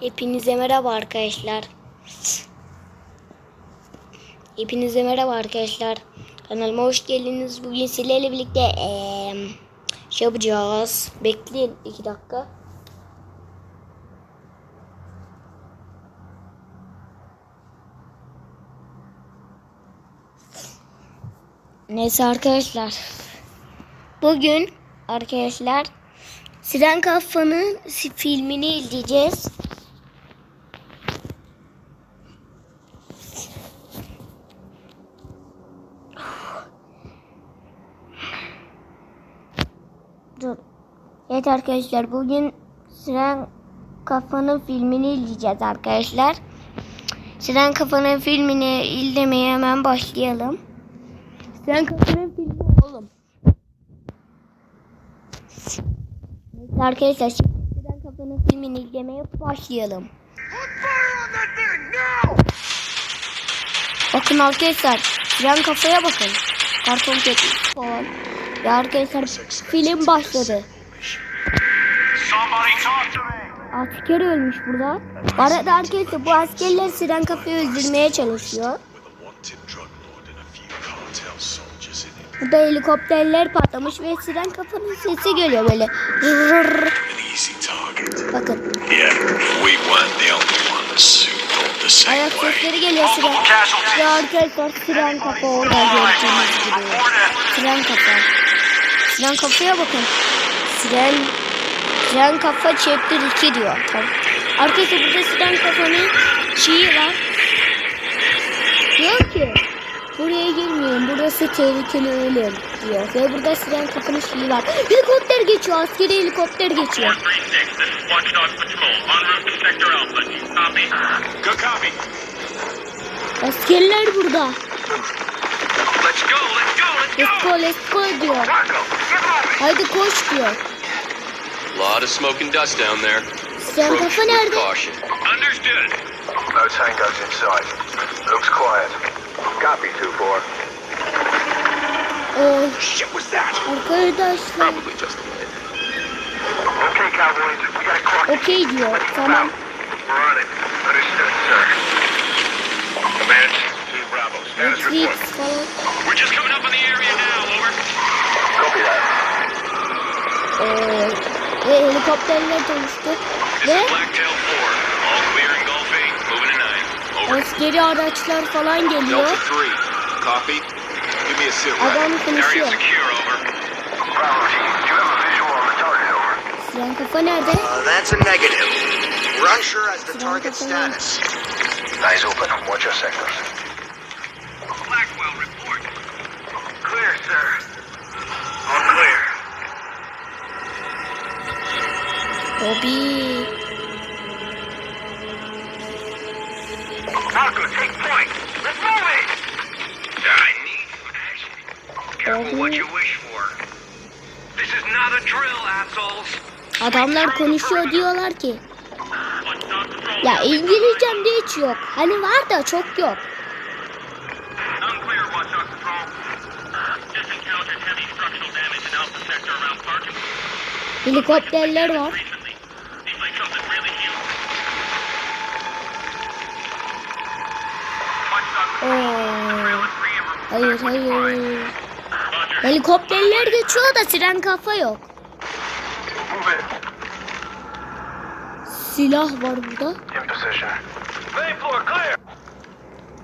Hepinize merhaba arkadaşlar. Hepinize merhaba arkadaşlar. Kanalıma hoş geldiniz. Bugün sizlerle birlikte eee, şey yapacağız. Bekleyin iki dakika. Neyse arkadaşlar. Bugün arkadaşlar Siren Kafa'nın filmini izleyeceğiz. Evet arkadaşlar bugün Siren Kafa'nın filmini izleyeceğiz arkadaşlar. Siren Kafa'nın filmini izlemeye hemen başlayalım. Siren Kafa'nın filmi oğlum. Evet arkadaşlar Siren Kafa'nın filmini izlemeye başlayalım. Bakın arkadaşlar Siren Kafa'ya bakın. Karton ketmiş falan. Ya arkadaşlar film başladı. Me. Asker ölmüş burada. Bu arada arkadaşlar bu askerler Siren Kafa'yı öldürmeye çalışıyor. Burada helikopterler patlamış ve Siren Kafa'nın sesi geliyor böyle. Bakın ayak sesleri geliyor Siren. Ya arkadaşlar Siren Kafa orada gördüğünüz gibi. Siren Kafa. Siren Kafa'ya bakın. Siren Siren Kafa Chapter 2 diyor. Tamam. Arkadaşlar burada Siren Kafa'nın şeyi var. Diyor ki buraya girmeyin burası tehlikeli ölüm diyor. Ve burada Siren Kafa'nın şeyi var. Helikopter geçiyor askeri helikopter geçiyor. 436, this is Watchdog Patrol. En route to Sector Alpha. Do you copy? Good copy. Askerler burada. Let's go, let's go, let's Let's go let's go diyor. Haydi koş diyor. Lot of smoke and dust down there. Siren Approach Kafa with caution. Understood. No tangos inside. Looks quiet. Copy 2-4. Ee, Shit was that? arkadaşlar Probably just a minute. Okay, cowboys, we gotta cross. okey diyor. Tamam. We're on it. Understood, sir. Command, Team Bravo. Status report. falan. We're just coming up on the area now, over. Copy that. Ee, ve helikopterle çalıştı ve askeri araçlar falan geliyor. Adam konuşuyor. Silah kafa nerede? Uh, that's a negative. We're unsure as the target status. Eyes open watch your sectors. Bobby. Marco, take point. Let's move it. I need some action. Careful what you wish for. This is not a drill, assholes. Adamlar konuşuyor diyorlar ki. Ya İngilizcem de hiç yok. Hani var da çok yok. Unclear, Watchdog Oo. Hayır hayır. Helikopterler geçiyor da siren kafa yok. Silah var burada.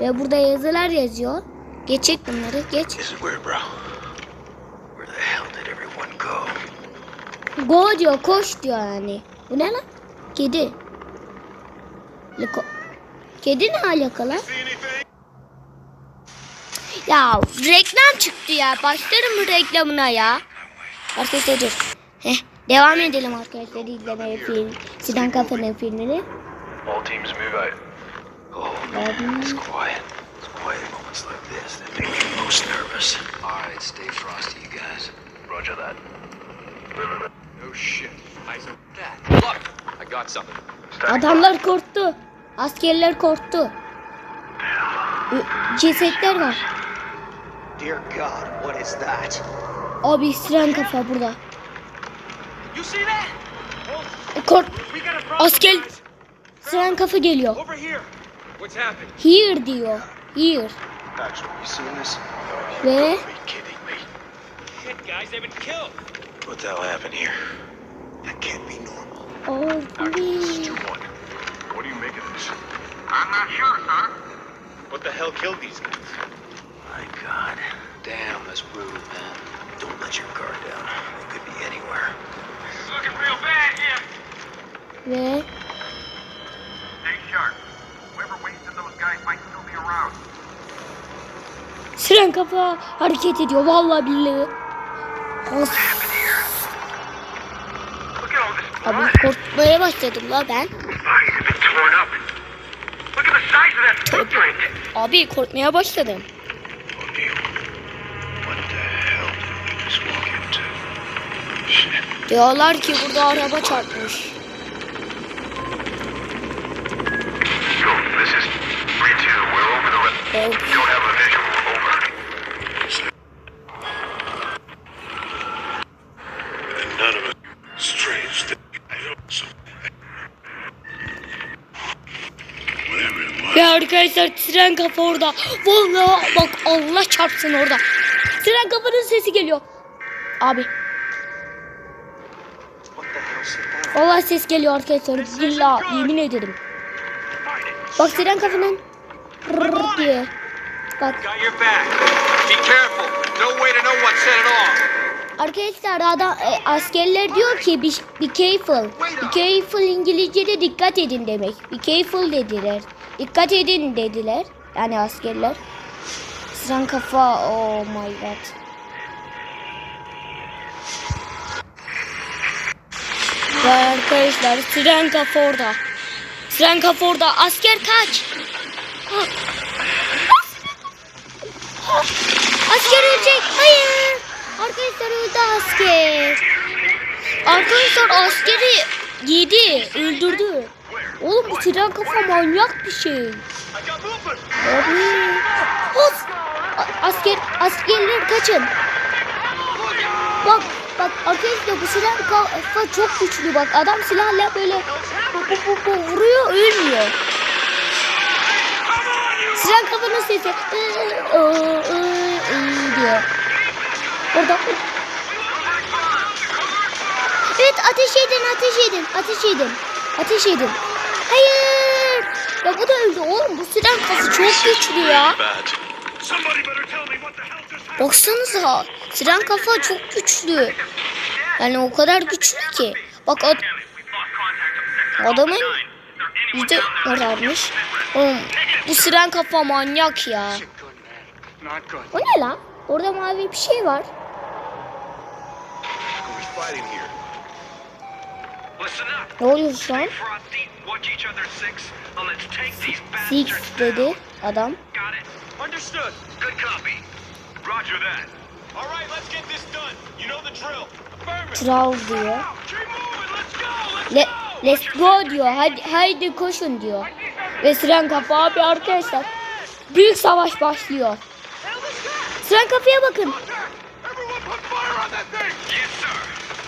Ve burada yazılar yazıyor. Geçecek bunları geç. Go? Go diyor koş diyor yani. Bu ne lan? Kedi. Liko. Kedi ne alakalı? Ya reklam çıktı ya. Başlarım mı reklamına ya? Arkadaşlar dur. Heh, devam edelim arkadaşlar izlemeye film. Sinan Kafa'nın filmini. All teams move out. Oh, it's quiet. It's quiet moments like this that make me most nervous. All right, stay frosty, you guys. Roger that. No shit. I said that. Look, I got something. Adamlar korktu. Askerler korktu. Cesetler var. Dear God, what is that? Abi Sinan Kafa burada. You see that? Kork. We got a. Asker Siren kafa geliyor. Over here. What's happened? Here diyor. Here. Axel, you seeing this? Ve Are you kidding me? Shit, guys, they've been killed. What the hell happened here? That can't be normal. Oh, Abi. One. What do you make of this? I'm not sure, sir. What the hell killed these guys? My God. Damn, that's brutal, man. Don't let your guard down. They could be anywhere. It's looking real bad here. Ve Stay sharp. Whoever wasted those guys might still be around. Siren kafa hareket ediyor. Vallahi billahi. Of. This Abi korkmaya başladım la ben. Bodies have been I don't so. Whatever it was. Ya arkadaşlar tren kafa orada. Vallahi bak Allah çarpsın orada. Tren kafanın sesi geliyor. Abi. Vallahi ses geliyor arkadaşlar. Billah yemin ederim. Bak tren kafanın diye. Bak arkadaşlar adam e, askerler diyor ki be, be careful. Be careful İngilizce'de dikkat edin demek. Be careful dediler. Dikkat edin dediler. Yani askerler. Tren kafa oh my god. Ve arkadaşlar tren kafa orada. Tren kafa orada. Asker kaç. Asker ölecek. Hayır. Arkadaşlar öldü asker. Arkadaşlar askeri yedi. Öldürdü. Oğlum bu tren kafa manyak bir şey. Abi. Asker, askerler kaçın. Bak, bak arkadaşlar bu silah kafa çok güçlü bak. Adam silahla böyle bu, bu, bu, vuruyor ölmüyor. Silah kafanın sesi ıı, ıı, ıı, diyor. Orada. Evet ateş edin ateş edin ateş edin. Ateş edin. Hayır. Ya bu da öldü oğlum bu silah kafası çok güçlü ya. Baksanıza siren kafa çok güçlü. Yani o kadar güçlü ki. Bak ad- adamın yüzde kararmış. Oğlum bu siren kafa manyak ya. O ne lan? Orada mavi bir şey var. Ne oluyor şu an? Six, dedi adam. Tral diyor. Le let's go diyor. Hadi, haydi koşun diyor. Ve siren kafa abi arkadaşlar. Büyük savaş başlıyor. Siren kafaya bakın.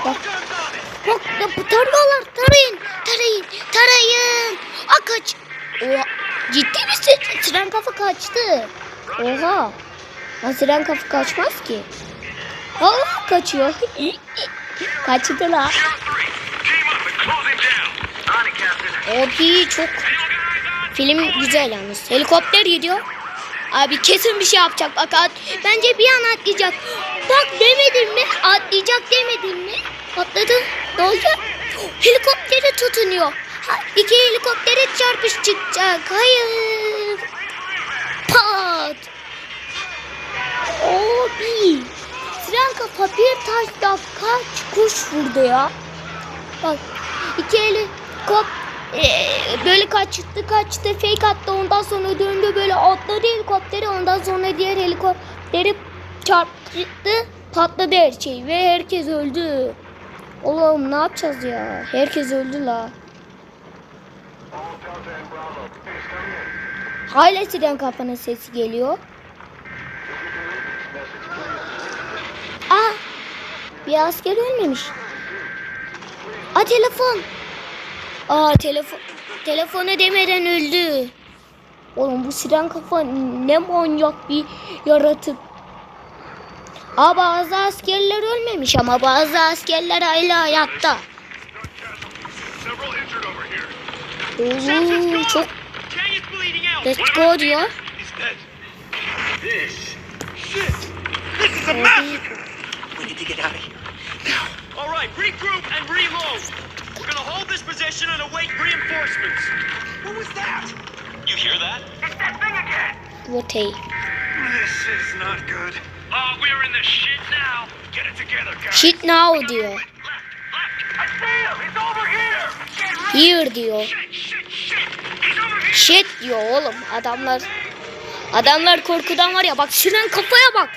Bak. Bak tarıyorlar. Tarayın. Tarayın. Tarayın. Aa kaç. Oha. Ciddi misin? Siren kafa kaçtı. Oha. Lan siren kafa kaçmaz ki. Allah kaçıyor. Kaçtı la. Shot three. Team up and close him down. On it, Captain. Opi çok film güzel yalnız. Helikopter gidiyor. Abi kesin bir şey yapacak. Bak at, bence bir an atlayacak. Bak demedim mi? Atlayacak demedim mi? Atladı. Ne olacak? Helikoptere tutunuyor. İki helikoptere çarpış çıkacak. Hayır. Abi. Siren kafa bir taşla kaç kuş vurdu ya. Bak iki helikopter böyle kaçtı kaçtı fake attı ondan sonra döndü böyle atladı helikopteri ondan sonra diğer helikopteri çarptı patladı her şey ve herkes öldü. Oğlum ne yapacağız ya? Herkes öldü la. Hala siren kafanın sesi geliyor. Aa, bir asker ölmemiş. Aa telefon. Aa telefon. telefonu demeden öldü. Oğlum bu siren kafa ne manyak bir yaratık. Aa bazı askerler ölmemiş ama bazı askerler hala hayatta. Oo, çok let's go diyor. This is a massacre. We need to get out of here. Right, regroup and reload. We're gonna hold this position and await reinforcements. What was that? You hear that? It's that thing again. Rotey. This is not good. Oh, we're in the shit now. Get it together, guys. Shit now diyor. Left, left. I see him. He's over here. Diyor. Shit, shit, shit. He's over here. Shit diyor oğlum adamlar. Adamlar korkudan var ya bak siren kafaya bak.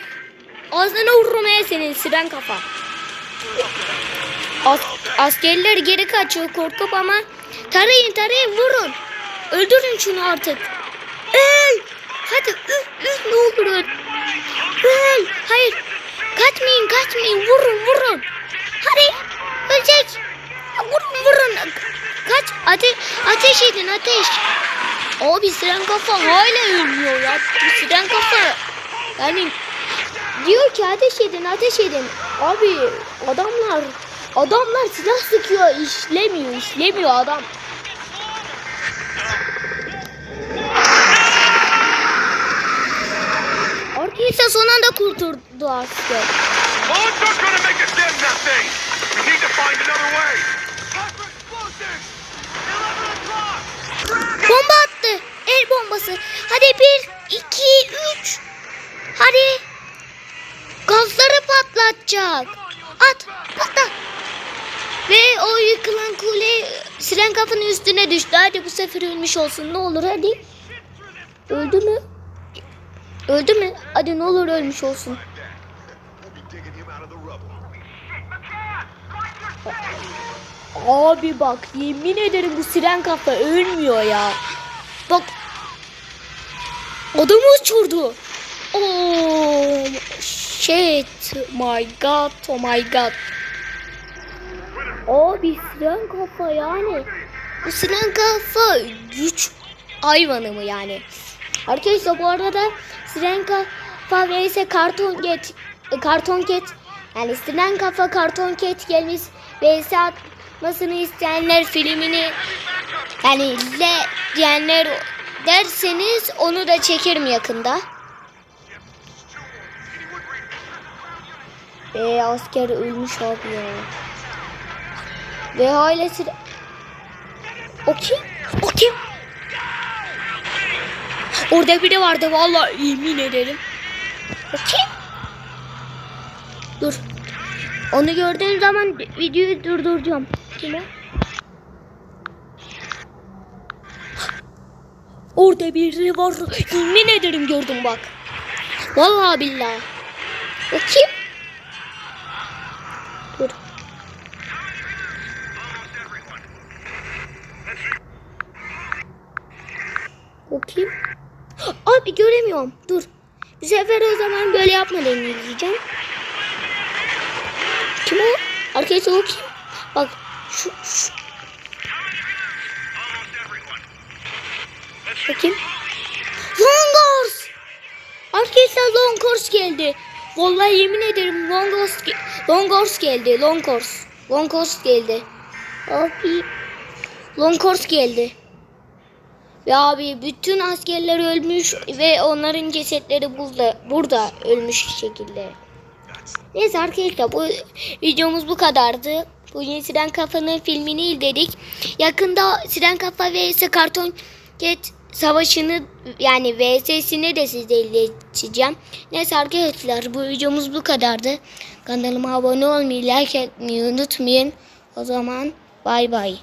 Ağzına vururum he senin siren kafa. As askerler geri kaçıyor korkup ama tarayın tarayın vurun. Öldürün şunu artık. Öl. Hadi üf, üf, ne olur öl. Öl. Hayır. Kaçmayın kaçmayın vurun vurun. Hadi ölecek. Vurun vurun. Kaç ateş, ateş edin ateş. Abi siren kafa hala ölmüyor ya. Bu siren kafa. Yani diyor ki ateş edin ateş edin. Abi adamlar adamlar silah sıkıyor işlemiyor işlemiyor adam. Arkadaşlar son anda kurtuldu asker. Bomba attı. El bombası. Hadi bir, iki, üç. Hadi. Patlatacak. At, patla. Ve o yıkılan kule siren kafanın üstüne düştü. Hadi bu sefer ölmüş olsun. Ne olur hadi. Öldü mü? Öldü mü? Hadi ne olur ölmüş olsun. Abi bak yemin ederim bu siren kafa ölmüyor ya. Bak. Adamı uçurdu. Oh shit. My god. Oh my god. Abi siren kafa yani. Bu siren kafa güç hayvanı mı yani? Arkadaşlar bu arada siren kafa vs karton ket karton ket yani siren kafa karton ket gelmiş vs atmasını isteyenler filmini yani le diyenler derseniz onu da çekerim yakında. Eee asker ölmüş abi ya. Ve ailesi de... O kim? O kim? Orada biri vardı vallahi yemin ederim. O? Dur. Onu gördüğüm zaman videoyu durduracağım. Kim o? Orada biri var. Yemin ederim gördüm bak. Vallahi billahi. O? Dur. O kim? Abi göremiyorum. Dur. Bir sefer o zaman böyle yapma deneyeceğim. Kim o? Arkadaşlar o kim? Bak şu, şu. O kim? Longors! Arkadaşlar Longors geldi. Vallahi yemin ederim Longors, ge- Longors geldi. Longors. Longors geldi. Abi. Longors geldi. Ve abi bütün askerler ölmüş ve onların cesetleri burada, burada ölmüş şekilde. Neyse arkadaşlar bu videomuz bu kadardı. Bugün Siren Kafa'nın filmini izledik. Yakında Siren Kafa vs Karton Cat savaşını yani VS'sini de sizle ileteceğim. Neyse arkadaşlar bu videomuz bu kadardı. Kanalıma abone olmayı, like etmeyi unutmayın. O zaman bay bay.